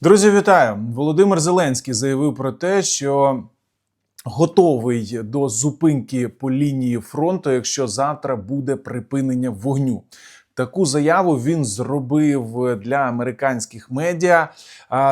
Друзі, вітаю! Володимир Зеленський заявив про те, що готовий до зупинки по лінії фронту, якщо завтра буде припинення вогню. Таку заяву він зробив для американських медіа.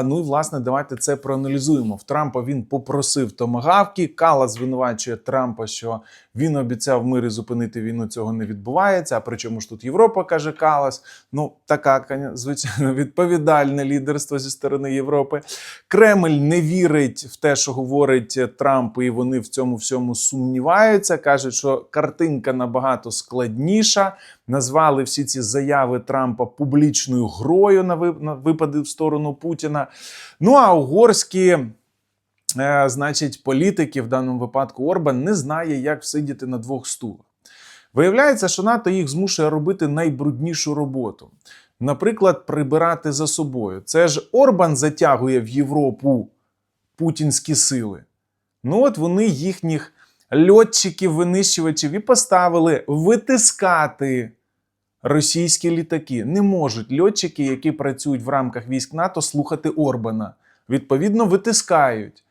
Ну і власне, давайте це проаналізуємо. В Трампа він попросив томагавки. Кала звинувачує Трампа, що він обіцяв мир і зупинити війну. Цього не відбувається. А причому ж тут Європа каже Калас. Ну така звичайно відповідальне лідерство зі сторони Європи. Кремль не вірить в те, що говорить Трамп, і вони в цьому всьому сумніваються. кажуть, що картинка набагато складніша. Назвали всі ці заяви Трампа публічною грою на ви- випади в сторону Путіна. Ну а угорські. е, Значить, політики, в даному випадку Орбан, не знає, як всидіти на двох стулах. Виявляється, що НАТО їх змушує робити найбруднішу роботу. Наприклад, прибирати за собою. Це ж Орбан затягує в Європу путінські сили. Ну от вони їхніх льотчиків, винищувачів і поставили витискати російські літаки. Не можуть льотчики, які працюють в рамках військ НАТО, слухати Орбана. Відповідно, витискають.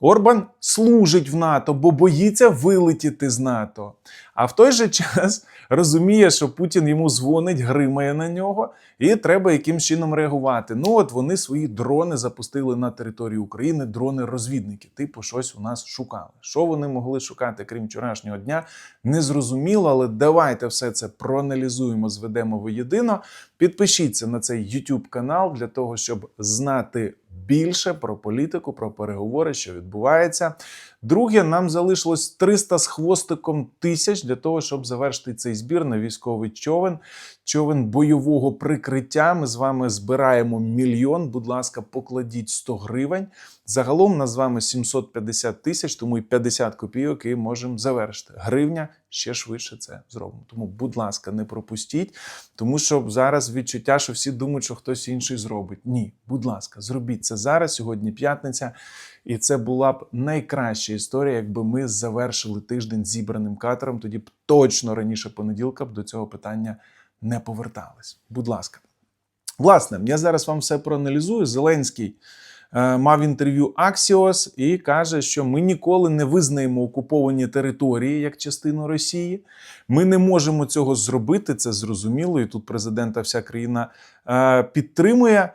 Орбан служить в НАТО, бо боїться вилетіти з НАТО. А в той же час розуміє, що Путін йому дзвонить, гримає на нього, і треба якимсь чином реагувати. Ну от вони свої дрони запустили на територію України, дрони-розвідники. Типу, щось у нас шукали. Що вони могли шукати, крім вчорашнього дня, не зрозуміло, але давайте все це проаналізуємо, зведемо воєдино. Підпишіться на цей YouTube канал для того, щоб знати більше про політику, про переговори, що відбувається. Друге, нам залишилось 300 з хвостиком тисяч для того, щоб завершити цей збір на військовий човен. Човен бойового прикриття. Ми з вами збираємо мільйон. Будь ласка, покладіть 100 гривень. Загалом нас з вами 750 тисяч, тому і 50 копійок і можемо завершити. Гривня ще швидше це зробимо. Тому, будь ласка, не пропустіть, тому що зараз відчуття, що всі думають, що хтось інший зробить. Ні, будь ласка, зробіть це зараз. Сьогодні п'ятниця. І це була б найкраща історія, якби ми завершили тиждень зібраним катером. Тоді б точно раніше понеділка б до цього питання не повертались. Будь ласка. Власне, я зараз вам все проаналізую. Зеленський мав інтерв'ю Axios і каже, що ми ніколи не визнаємо окуповані території як частину Росії. Ми не можемо цього зробити. Це зрозуміло. І тут президента вся країна е, підтримує.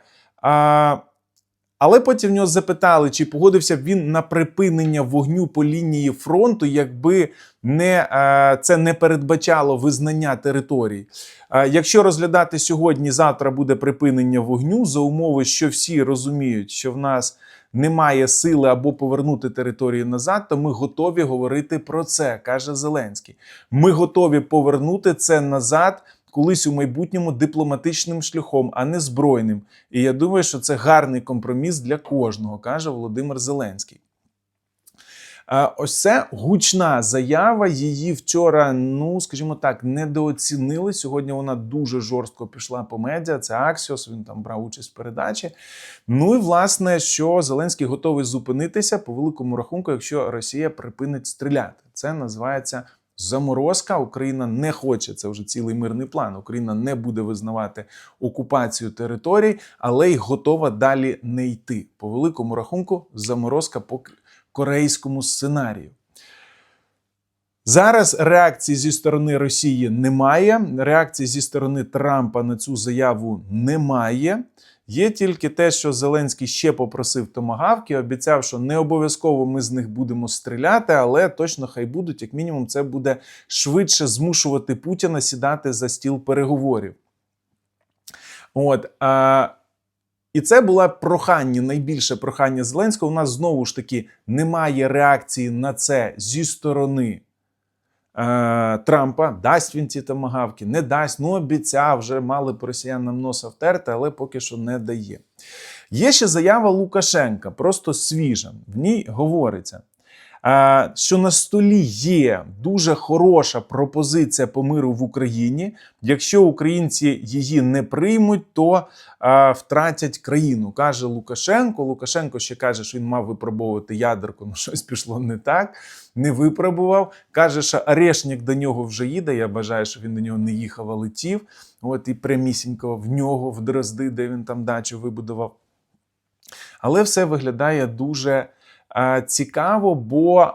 Але потім в нього запитали, чи погодився б він на припинення вогню по лінії фронту, якби не, е, це не передбачало визнання територій. Е, Якщо розглядати сьогодні, завтра буде припинення вогню за умови, що всі розуміють, що в нас немає сили або повернути території назад, то ми готові говорити про це, каже Зеленський. Ми готові повернути це назад. Колись у майбутньому дипломатичним шляхом, а не збройним. І я думаю, що це гарний компроміс для кожного, каже Володимир Зеленський. Ось це гучна заява. Її вчора, ну скажімо так, недооцінили. Сьогодні вона дуже жорстко пішла по медіа. Це Аксіос. Він там брав участь в передачі. Ну і власне, що Зеленський готовий зупинитися по великому рахунку, якщо Росія припинить стріляти. Це називається. Заморозка Україна не хоче. Це вже цілий мирний план. Україна не буде визнавати окупацію територій, але й готова далі не йти. По великому рахунку, заморозка по корейському сценарію. Зараз реакції зі сторони Росії немає. Реакції зі сторони Трампа на цю заяву немає. Є тільки те, що Зеленський ще попросив томагавки, обіцяв, що не обов'язково ми з них будемо стріляти, але точно хай будуть, як мінімум, це буде швидше змушувати Путіна сідати за стіл переговорів. От. А, і це було прохання, найбільше прохання Зеленського. У нас знову ж таки немає реакції на це зі сторони Трампа. Дасть він ці томагавки, не дасть. Ну, обіцяв, вже мали б росіянам носа втерти, але поки що не дає. Є ще заява Лукашенка, просто свіжа. В ній говориться. Що на столі є дуже хороша пропозиція по миру в Україні. Якщо українці її не приймуть, то втратять країну, каже Лукашенко. Лукашенко ще каже, що він мав випробовувати ядерку, але щось пішло не так. Не випробував. Каже, що Орешник до нього вже їде. Я бажаю, що він до нього не їхав, а летів. От і прямісінько в нього, в Дрозди, де він там дачу вибудував. Але все виглядає дуже цікаво, бо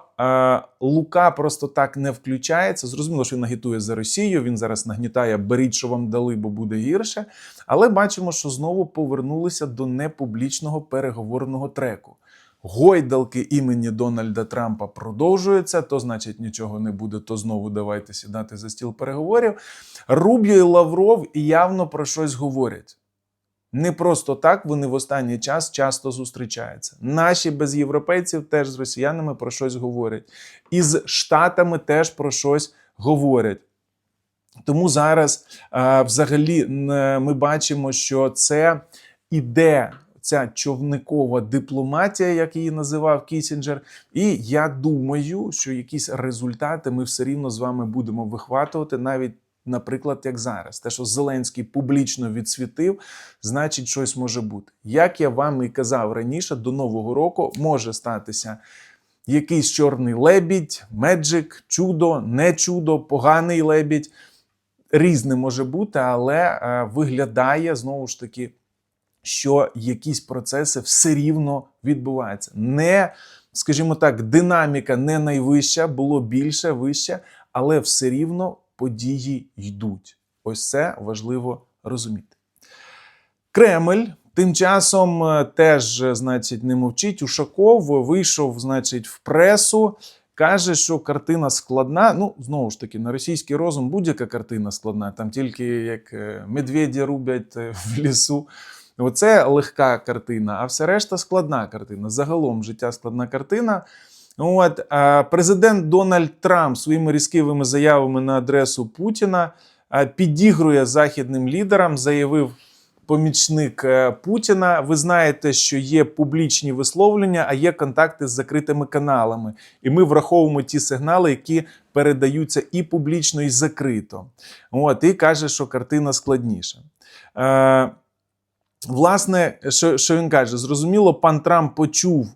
Лука просто так не включається. Зрозуміло, що він агітує за Росію. Він зараз нагнітає беріть, що вам дали, бо буде гірше. Але бачимо, що знову повернулися до непублічного переговорного треку. Гойдалки імені Дональда Трампа продовжуються. То значить нічого не буде, то знову давайте сідати за стіл переговорів. Рубіо і Лавров явно про щось говорять. Не просто так вони в останній час часто зустрічаються. Наші без європейців теж з росіянами про щось говорять. І з штатами теж про щось говорять. Тому зараз е, взагалі ми бачимо, що це іде ця човникова дипломатія, як її називав Кісінджер. І я думаю, що якісь результати ми все рівно з вами будемо вихватувати навіть. Наприклад, як зараз, те, що Зеленський публічно відсвітив, значить, щось може бути. Як я вам і казав раніше, до нового року може статися якийсь чорний лебідь, меджик, чудо, не чудо, поганий лебідь. Різне може бути, але е, виглядає знову ж таки, що якісь процеси все рівно відбуваються. Не, скажімо так, динаміка не найвища, було більше, вище, але все рівно події йдуть. Ось це важливо розуміти. Кремль тим часом е, теж, е, значить, не мовчить. Ушаков вийшов, значить, в пресу. Каже, що картина складна. Ну, знову ж таки, на російський розум будь-яка картина складна. Там тільки як е, медведі рубять е, в лісу. Оце легка картина, а все решта складна картина. Загалом життя складна картина. От президент Дональд Трамп своїми різкивими заявами на адресу Путіна підігрує західним лідерам, заявив помічник е, Путіна. Ви знаєте, що є публічні висловлення, а є контакти з закритими каналами. І ми враховуємо ті сигнали, які передаються і публічно, і закрито. От, і каже, що картина складніша. Е, Власне, що, що він каже? Зрозуміло, пан Трамп почув е,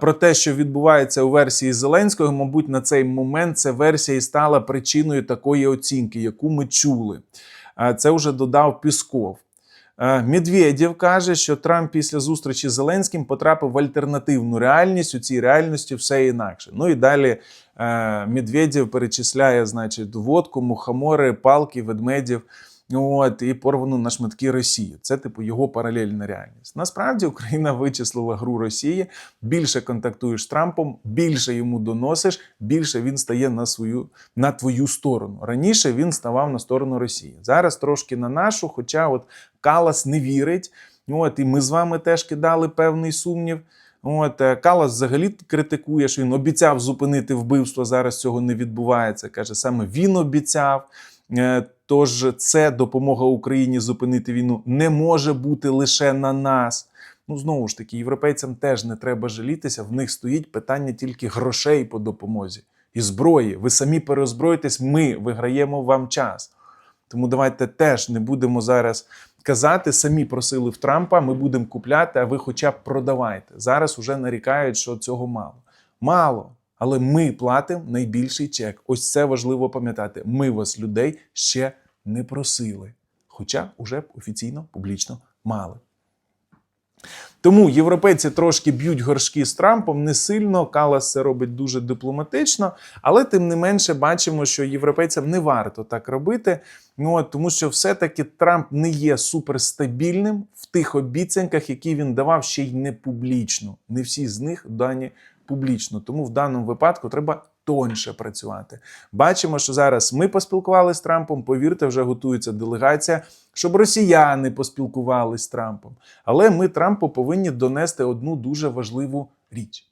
про те, що відбувається у версії Зеленського. Мабуть, на цей момент ця версія і стала причиною такої оцінки, яку ми чули. Це вже додав Пісков. Медведєв каже, що Трамп після зустрічі з Зеленським потрапив в альтернативну реальність. У цій реальності все інакше. Ну і далі е, Медведєв перечисляє, значить, водку, мухомори, палки, ведмедів. От і порвану на шматки Росії. Це типу його паралельна реальність. Насправді Україна вичислила гру Росії. Більше контактуєш з Трампом, більше йому доносиш, більше він стає на свою на твою сторону. Раніше він ставав на сторону Росії. Зараз трошки на нашу, хоча от Калас не вірить. От і ми з вами теж кидали певний сумнів. От е, Калас взагалі критикує, що він обіцяв зупинити вбивство. Зараз цього не відбувається. каже, саме він обіцяв. Тож це допомога Україні зупинити війну не може бути лише на нас. Ну знову ж таки, європейцям теж не треба жалітися. В них стоїть питання тільки грошей по допомозі і зброї. Ви самі переозброїтесь, ми виграємо вам час. Тому давайте теж не будемо зараз казати, самі просили в Трампа, ми будемо купляти, а ви хоча б продавайте. Зараз уже нарікають, що цього мало. Мало. Але ми платимо найбільший чек. Ось це важливо пам'ятати. Ми вас, людей, ще не просили. Хоча вже офіційно, публічно мали. Тому європейці трошки б'ють горшки з Трампом не сильно. Калас це робить дуже дипломатично, але тим не менше бачимо, що європейцям не варто так робити. Ну от, тому що все-таки Трамп не є суперстабільним в тих обіцянках, які він давав ще й не публічно. Не всі з них дані публічно. Тому в даному випадку треба тоньше працювати. Бачимо, що зараз ми поспілкувалися з Трампом. Повірте, вже готується делегація, щоб росіяни поспілкувалися з Трампом. Але ми Трампу повинні донести одну дуже важливу річ.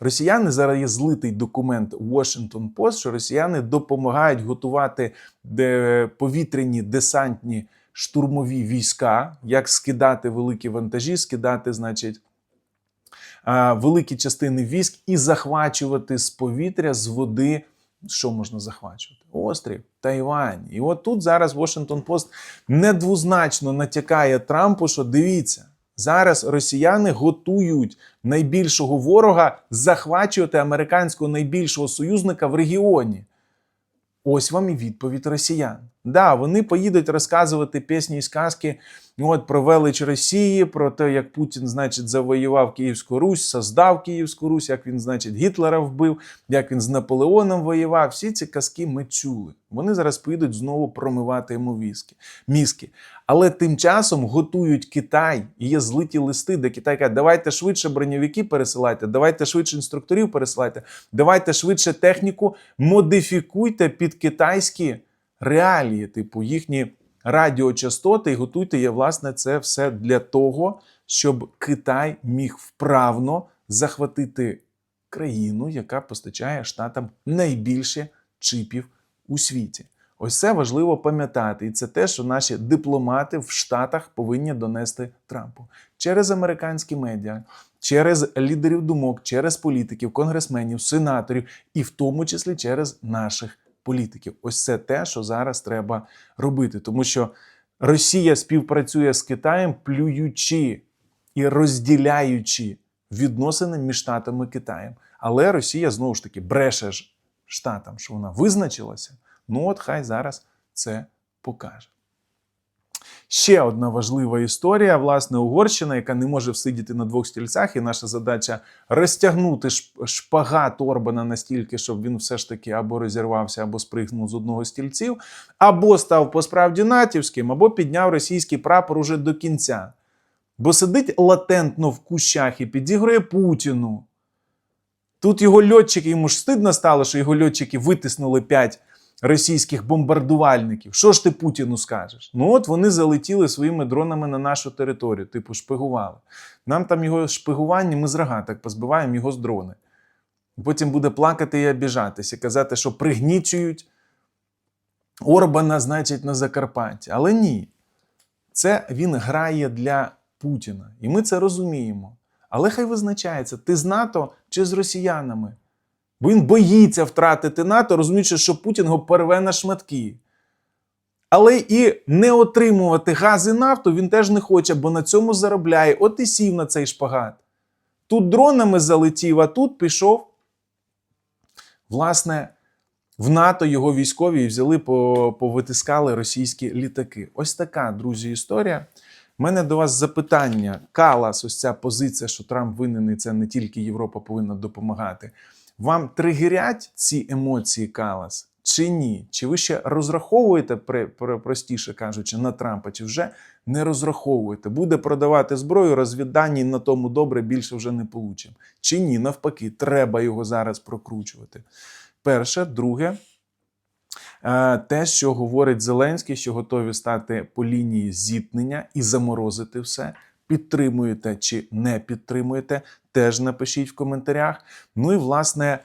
Росіяни зараз є злитий документ Washington Post, що росіяни допомагають готувати повітряні десантні штурмові війська, як скидати великі вантажі, скидати, значить, великі частини військ і захвачувати з повітря, з води. Що можна захвачувати? Острів, Тайвань. І от тут зараз Washington Post недвозначно натякає Трампу, що дивіться, зараз росіяни готують найбільшого ворога захвачувати американського найбільшого союзника в регіоні. Ось вам і відповідь росіян. Да, вони поїдуть розказувати пісні і сказки от, про велич Росії, про те, як Путін, значить, завоював Київську Русь, создав Київську Русь, як він, значить, Гітлера вбив, як він з Наполеоном воював. Всі ці казки ми чули. Вони зараз поїдуть знову промивати йому віски, мізки. Але тим часом готують Китай, і є злиті листи, де Китай каже, давайте швидше броньовики пересилайте, давайте швидше інструкторів пересилайте, давайте швидше техніку модифікуйте під китайські реалії, типу їхні радіочастоти, і готуйте є, власне, це все для того, щоб Китай міг вправно захватити країну, яка постачає штатам найбільше чипів у світі. Ось це важливо пам'ятати, і це те, що наші дипломати в Штатах повинні донести Трампу через американські медіа, через лідерів думок, через політиків, конгресменів, сенаторів, і в тому числі через наших політиків. Ось це те, що зараз треба робити, тому що Росія співпрацює з Китаєм, плюючи і розділяючи відносини між Штатами і Китаєм. Але Росія знову ж таки бреше ж Штатам, що вона визначилася. Ну от хай зараз це покаже. Ще одна важлива історія, власне, Угорщина, яка не може всидіти на двох стільцях, і наша задача розтягнути шп- шпагат Орбана настільки, щоб він все ж таки або розірвався, або спригнув з одного стільців, або став посправді натівським, або підняв російський прапор уже до кінця. Бо сидить латентно в кущах і підігрує Путіну. Тут його льотчики, йому ж стидно стало, що його льотчики витиснули п'ять російських бомбардувальників. Що ж ти Путіну скажеш? Ну от вони залетіли своїми дронами на нашу територію, типу шпигували. Нам там його шпигування, ми з рогаток позбиваємо його з дрони. Потім буде плакати і обіжатися, казати, що пригнічують Орбана, значить, на Закарпатті. Але ні. Це він грає для Путіна. І ми це розуміємо. Але хай визначається, ти з НАТО чи з росіянами. Бо він боїться втратити НАТО, розуміючи, що Путін його порве на шматки. Але і не отримувати газ і нафту він теж не хоче, бо на цьому заробляє. От і сів на цей шпагат. Тут дронами залетів, а тут пішов. Власне, в НАТО його військові взяли, повитискали російські літаки. Ось така, друзі, історія. У мене до вас запитання. Калас, ось ця позиція, що Трамп винен, і це не тільки Європа повинна допомагати. Вам тригерять ці емоції Калас чи ні? Чи ви ще розраховуєте, при- простіше кажучи, на Трампа, чи вже не розраховуєте? Буде продавати зброю, розвіддані на тому добре більше вже не получимо. Чи ні? Навпаки, треба його зараз прокручувати. Перше, друге. Е, Те, що говорить Зеленський, що готові стати по лінії зіткнення і заморозити все. Підтримуєте чи не підтримуєте, теж напишіть в коментарях. Ну і власне,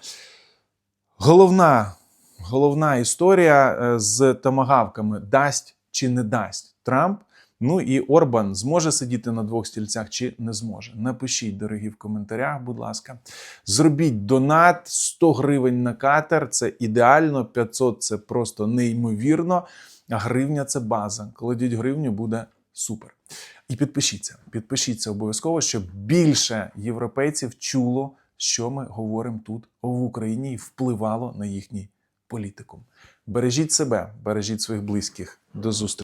головна, головна історія е, з томагавками: дасть чи не дасть Трамп. Ну і Орбан зможе сидіти на двох стільцях чи не зможе. Напишіть, дорогі, в коментарях, будь ласка. Зробіть донат 100 гривень на катер. Це ідеально. 500 це просто неймовірно. А гривня це база. Кладіть гривню, буде супер. І підпишіться. Підпишіться обов'язково, щоб більше європейців чуло, що ми говоримо тут в Україні і впливало на їхній політикум. Бережіть себе, бережіть своїх близьких. До зустрічі.